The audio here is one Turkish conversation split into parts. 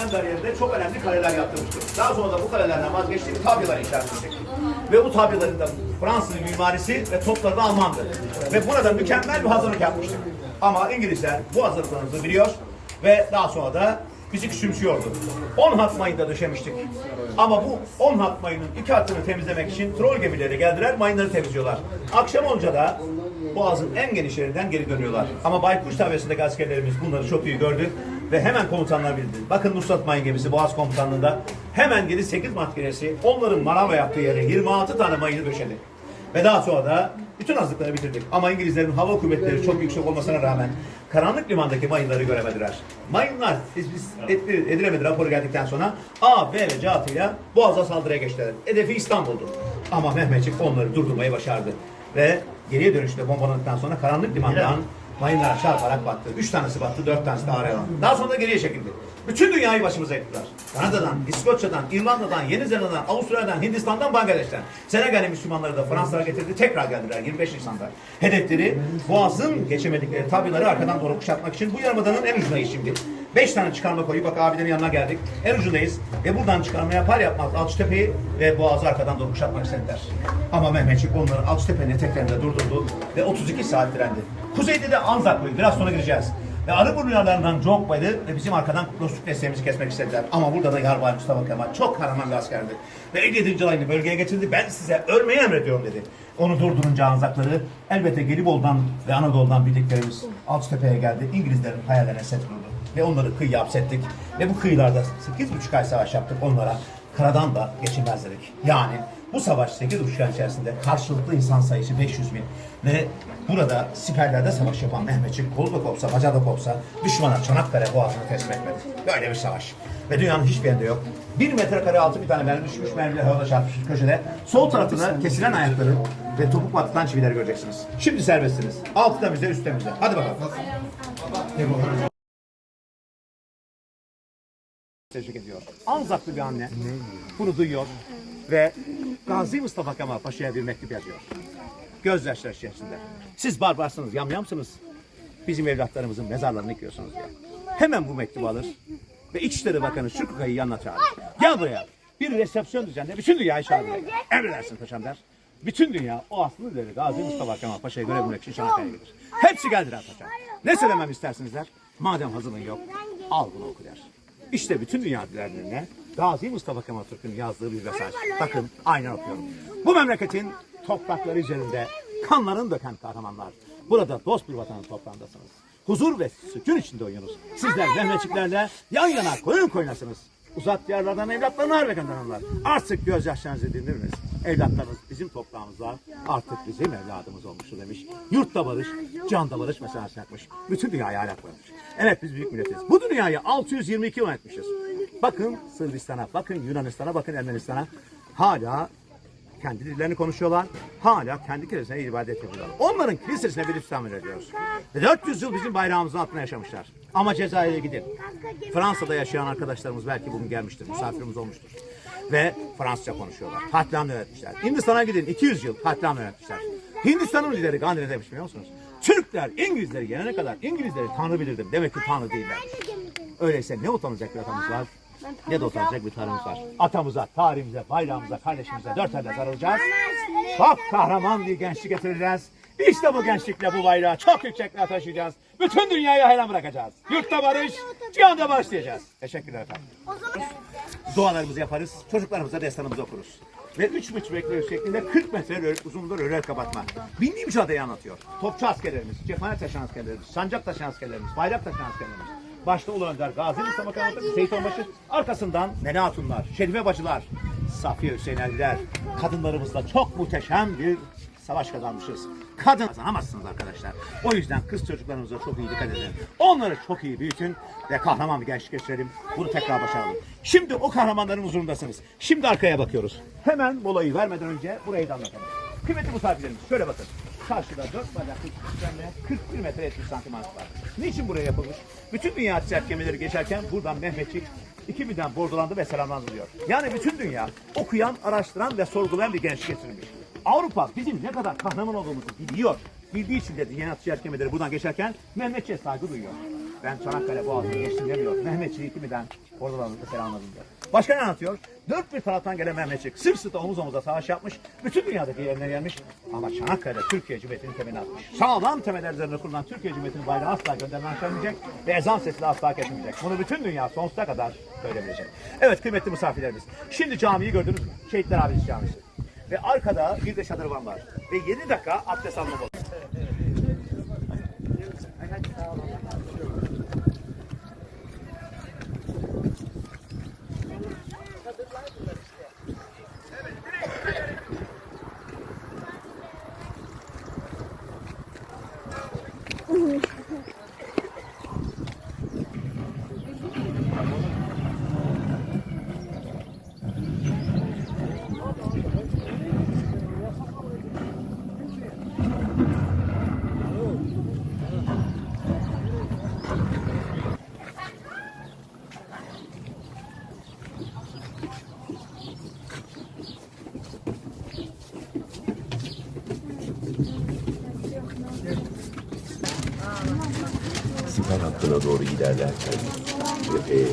En bariyerinde çok önemli kaleler yaptırmıştık. Daha sonra da bu kalelerden vazgeçtik, tabyalar inşa etmiştik. Ve bu tabyaların da Fransız mimarisi ve topları da Almandı. Ve burada mükemmel bir hazırlık yapmıştık. Ama İngilizler bu hazırlıklarımızı biliyor ve daha sonra da bizi küçümsüyordu. 10 hat mayında döşemiştik. Ama bu 10 hat mayının iki hatını temizlemek için troll gemileri geldiler, mayınları temizliyorlar. Akşam olunca da Boğaz'ın en geniş yerinden geri dönüyorlar. Ama Baykuş Tavesi'ndeki askerlerimiz bunları çok iyi gördü ve hemen komutanlar bildi. Bakın Nusrat Mayın gemisi Boğaz komutanlığında hemen geri 8 Mart gemisi onların manava yaptığı yere 26 tane mayını döşedi. Ve daha sonra da bütün hazırlıkları bitirdik. Ama İngilizlerin hava kuvvetleri çok yüksek olmasına rağmen karanlık limandaki mayınları göremediler. Mayınlar edilemedi raporu geldikten sonra A, B ve C hatıyla Boğaz'a saldırıya geçtiler. Hedefi İstanbul'du. Ama Mehmetçik onları durdurmayı başardı. Ve geriye dönüşte bombaladıktan sonra karanlık limandan mayınlara çarparak battı. Üç tanesi battı, dört tanesi de araya alındı. Daha sonra da geriye çekildi. Bütün dünyayı başımıza yıktılar. Kanada'dan, İskoçya'dan, İrlanda'dan, Yeni Zelanda'dan, Avustralya'dan, Hindistan'dan, Bangladeş'ten. Senegal'in Müslümanları da Fransızlar getirdi. Tekrar geldiler 25 Nisan'da. Hedefleri Boğaz'ın geçemedikleri tabileri arkadan doğru kuşatmak için bu yarımadanın en ucundayız şimdi. Beş tane çıkarma koyu bak abilerin yanına geldik. En ucundayız ve buradan çıkarma yapar yapmaz Alçıtepe'yi ve Boğaz'ı arkadan doğru kuşatmak istediler. Ama Mehmetçik onları Alçıtepe'nin eteklerinde durdurdu ve 32 saat direndi. Kuzeyde de Anzaklı'yı biraz sonra gireceğiz. Ve Arıburnu yarlarından Jock Bay'ı ve bizim arkadan dostluk desteğimizi kesmek istediler. Ama burada da Yarbay Mustafa Kemal çok kahraman bir askerdi. Ve 57. alayını bölgeye getirdi. Ben size ölmeyi emrediyorum dedi. Onu durdurunca Anzakları elbette Gelibolu'dan ve Anadolu'dan bildiklerimiz Alçıtepe'ye geldi. İngilizlerin hayallerine set kurdu. Ve onları kıyıya hapsettik. Ve bu kıyılarda 8,5 ay savaş yaptık onlara. Karadan da geçilmez. Yani bu savaş 8,5 ay içerisinde karşılıklı insan sayısı 500 bin. Ve burada siperlerde savaş yapan Mehmetçik kolu da kopsa, bacağı da kopsa düşmana Çanakkale boğazını teslim etmedi. Böyle bir savaş. Ve dünyanın hiçbir yerinde yok. Bir metrekare altı bir tane mermi düşmüş mermiyle havada çarpmış köşede. Sol tarafında kesilen ayakları ve topuk batıdan çivileri göreceksiniz. Şimdi serbestsiniz. Altı da bize, üstte bize. Hadi bakalım. teşvik ediyor. Anzaklı bir anne bunu duyuyor ve Gazi Mustafa Kemal Paşa'ya bir mektup yazıyor. Gözyaşları içerisinde. Siz barbarsınız, yamyamsınız. Bizim evlatlarımızın mezarlarını yıkıyorsunuz diye. Hemen bu mektubu alır ve İçişleri Bakanı Şükrü yanına çağırır. Gel buraya. Bir resepsiyon düzenle bütün dünyayı çağırır. Emredersin paşam der. Bütün dünya o aslı ileri Gazi Mustafa Kemal Paşa'yı görebilmek için Çanakkale'ye gelir. Hepsi geldiler paşam. Ne söylemem istersiniz der. Madem hazırlığın yok al bunu oku der. İşte bütün dünya dillerine Gazi Mustafa Kemal Türk'ün yazdığı bir mesaj. Bakın aynen okuyorum. Bu memleketin toprakları üzerinde kanların döken kahramanlar. Burada dost bir vatanın toprağındasınız. Huzur ve sükun içinde uyunuz. Sizler Mehmetçiklerle yan yana koyun koynasınız. Uzak diyarlardan evlatlarını harbe gönderenler. Artık gözyaşlarınızı dindiriniz. Evlatlarınız bizim toprağımızda artık bizim evladımız olmuştur demiş. Yurtta barış, canda barış meselesi yapmış. Bütün dünyaya ahlak koymuş. Evet biz büyük milletiz. Bu dünyayı 622 yıl etmişiz. Bakın Sırbistan'a, bakın Yunanistan'a, bakın Ermenistan'a. Hala kendi dillerini konuşuyorlar. Hala kendi kilisesine ibadet ediyorlar. Onların kilisesine bir İslam ediyoruz. Ve 400 yıl bizim bayrağımızın altında yaşamışlar. Ama Cezayir'e gidin. Fransa'da yaşayan arkadaşlarımız belki bugün gelmiştir, misafirimiz olmuştur. Ve Fransızca konuşuyorlar. Katliam öğretmişler. Hindistan'a gidin 200 yıl katliam öğretmişler. Hindistan'ın lideri Gandhi ne demiş biliyor musunuz? Türkler İngilizleri yenene kadar İngilizleri Tanrı bilirdim. Demek ki Tanrı değiller. Öyleyse ne utanacak bir atamız var? Ne de utanacak bir tarihimiz var. Atamıza, tarihimize, bayrağımıza, kardeşimize dört elle sarılacağız. Çok kahraman bir gençlik getireceğiz. İşte bu gençlikle bu bayrağı çok yükseklere taşıyacağız. Bütün dünyaya hayran bırakacağız. Yurtta barış, cihanda başlayacağız. Teşekkürler efendim. Dualarımızı yaparız, çocuklarımıza destanımızı okuruz. Ve üç buçuk metre şeklinde 40 metre uzunluğunda röler kapatma. Binli mücadeleyi anlatıyor. Topçu askerlerimiz, cephane taşıyan askerlerimiz, sancak taşıyan askerlerimiz, bayrak taşıyan askerlerimiz. Başta Ulu Önder, Gazi Mustafa Atatürk, Seyit Onbaşı, arkasından Nene Hatunlar, Şerife Bacılar, Safiye Hüseyineliler, kadınlarımızla çok muhteşem bir savaş kazanmışız. Kadın kazanamazsınız arkadaşlar. O yüzden kız çocuklarımıza çok iyi dikkat edin. Onları çok iyi büyütün ve kahraman bir gençlik geçirelim. Bunu tekrar başaralım. Şimdi o kahramanların huzurundasınız. Şimdi arkaya bakıyoruz. Hemen molayı vermeden önce burayı da anlatalım. Kıymetli misafirlerimiz şöyle bakın. Karşıda 4 bacaklı sistemle 41 metre 70 santim var. Niçin buraya yapılmış? Bütün dünya ticaret gemileri geçerken buradan Mehmetçik 2000'den bordolandı ve selamlandı diyor. Yani bütün dünya okuyan, araştıran ve sorgulayan bir gençlik getirilmiş. Avrupa bizim ne kadar kahraman olduğumuzu biliyor. Bildiği için de yeni ticaret gemileri buradan geçerken Mehmetçiğe saygı duyuyor. Ben Çanakkale Boğazı'nı geçtim demiyor. Mehmetçiği 2000'den Oradan da selamladım diyor. Başka ne anlatıyor? Dört bir taraftan gelen Mehmetçik sırt sırta omuz omuza savaş yapmış. Bütün dünyadaki yerine gelmiş. Ama Çanakkale'de Türkiye Cumhuriyeti'nin temelini atmış. Sağlam temeller üzerine kurulan Türkiye Cumhuriyeti'nin bayrağı asla göndermen ve ezan sesini asla kesmeyecek. Bunu bütün dünya sonsuza kadar söyleyebilecek. Evet kıymetli misafirlerimiz. Şimdi camiyi gördünüz mü? Şehitler Abidesi Camisi. Ve arkada bir de şadırvan var. Ve 7 dakika abdest alma molası. Siper hattına doğru ilerlerken cepheye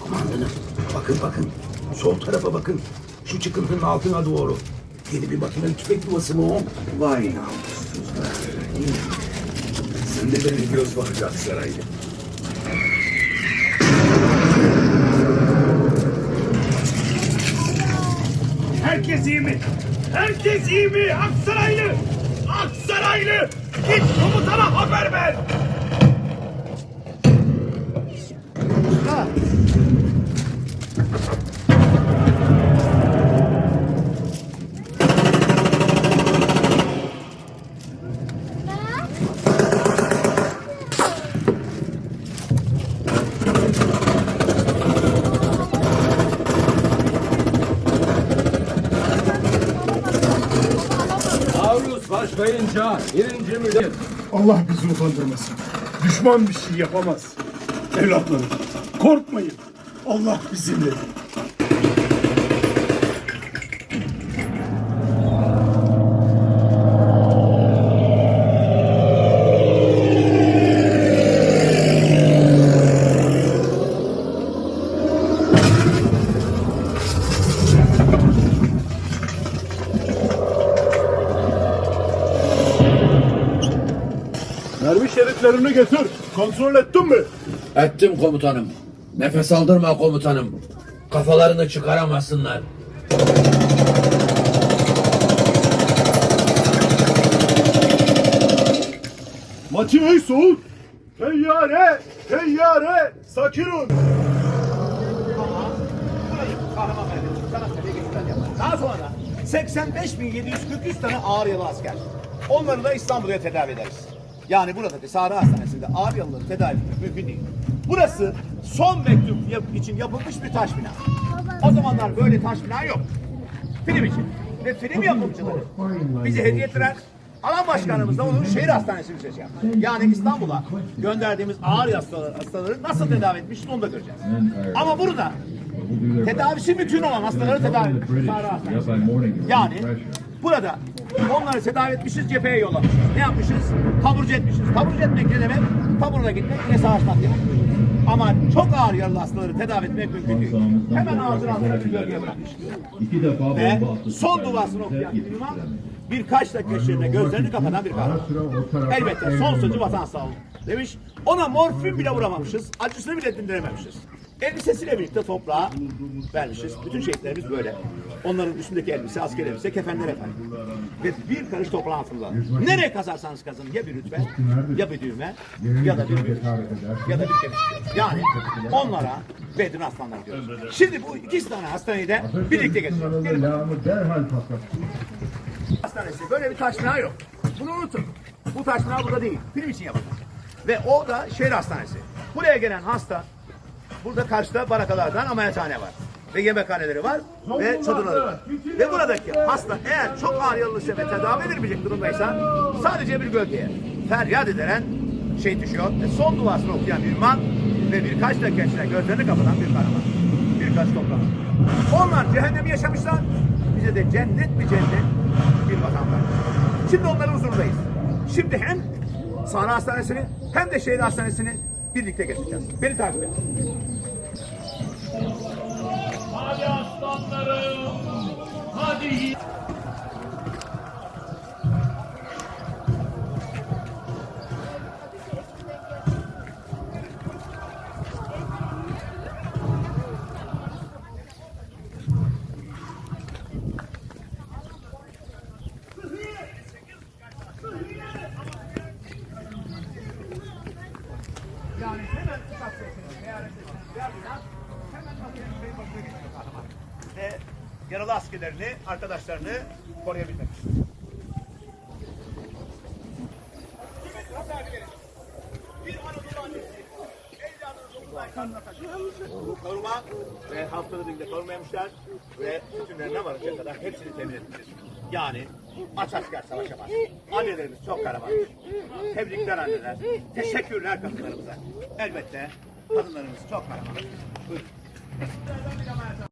Komandanım bakın bakın sol tarafa bakın. Şu çıkıntının altına doğru. Yeni bir makinalı tüfek yuvası mı o? Vay namussuzlar. Sen de benim göz var Galatasaraylı. Herkes iyi mi? Herkes iyi mi? Aksaraylı! Aksaraylı! Git komutana haber ver! Başlayınca birinci müdür Allah bizi utandırmasın. Düşman bir şey yapamaz. Evlatlarım, korkmayın. Allah bizimle. Mermi şeritlerini getir. Kontrol ettin mi? Ettim komutanım. Nefes aldırma komutanım. Kafalarını çıkaramasınlar. Makineyi soğut. Teyyare, teyyare, sakin ol. Daha sonra 85.743 tane ağır yaralı asker. Onları da İstanbul'a tedavi ederiz. Yani buradaki Sahra Hastanesi'nde ağır yaralıları tedavi etmek mümkün değil. Burası son mektup yap- için yapılmış bir taş bina. O zamanlar böyle taş bina yok. Film için. Ve film yapımcıları bize hediye ettiler. Alan başkanımız da onun şehir hastanesini seçiyor. Yani İstanbul'a gönderdiğimiz ağır hastaları, hastaları nasıl tedavi etmişiz onu da göreceğiz. Ama burada tedavisi mümkün olan hastaları tedavi Hastanesi. Yani burada onları tedavi etmişiz, cepheye yollamışız. Ne yapmışız? Taburcu etmişiz. Taburcu etmek ne demek? Taburuna gitmek ve savaşmak demek. Ama çok ağır yaralı hastaları tedavi etmek mümkün değil. Hemen ağzını altına bir bölgeye bırakmış. İki defa Ve son duasını okuyan imam birkaç dakika içinde gözlerini kapatan bir kahraman. Elbette son sözü vatan sağ olun demiş. Ona morfin bile vuramamışız. Acısını bile dindirememişiz. Elbisesiyle birlikte toprağa vermişiz. Bütün şehitlerimiz böyle. Onların üstündeki elbise, asker elbise, kefenler efendim. Ve bir karış toprağın altında. Nereye kazarsanız kazın ya bir rütbe, ya bir düğme, ya da bir büyük, ya da bir kemik. Yani onlara Bedir Aslanlar diyoruz. Şimdi bu iki tane hastaneyi de birlikte patlat. Hastanesi böyle bir taşnağı yok. Bunu unutun. Bu taşnağı burada değil. Film için yapılmış. Ve o da şehir hastanesi. Buraya gelen hasta burada karşıda barakalardan ameliyathane var. Ve yemekhaneleri var ve çadırları var. Ve buradaki hasta eğer çok ağır yaralıysa ve tedavi edilmeyecek durumdaysa sadece bir bölgeye feryat edilen şey düşüyor. Ve son duasını okuyan bir imam ve birkaç dakika içinde gözlerini kapatan bir kahraman. Birkaç toprağı. Onlar cehennemi yaşamışlar. Bize de cennet mi cennet bir vatan var. Şimdi onların huzurundayız. Şimdi hem Sahra Hastanesi'ni hem de şehir hastanesini birlikte geçeceğiz. Beni takip edin. Hadi aslanlarım. Hadi yiğit. Yani hemen uçak sesini ziyaret edin. Yardılar. Hemen makinenin şeyin başına geçiyor kahraman. Ve yaralı askerlerini, arkadaşlarını koruyabilmek için. Bir koruma ve haftada birlikte korumayamışlar ve bütünlerine varıncaya kadar hepsini temin etmiştir. Yani aç asker savaşamaz. Annelerimiz çok kahraman. Tebrikler anneler. Teşekkürler kadınlarımıza. Elbette kadınlarımız çok kahraman. Buyurun.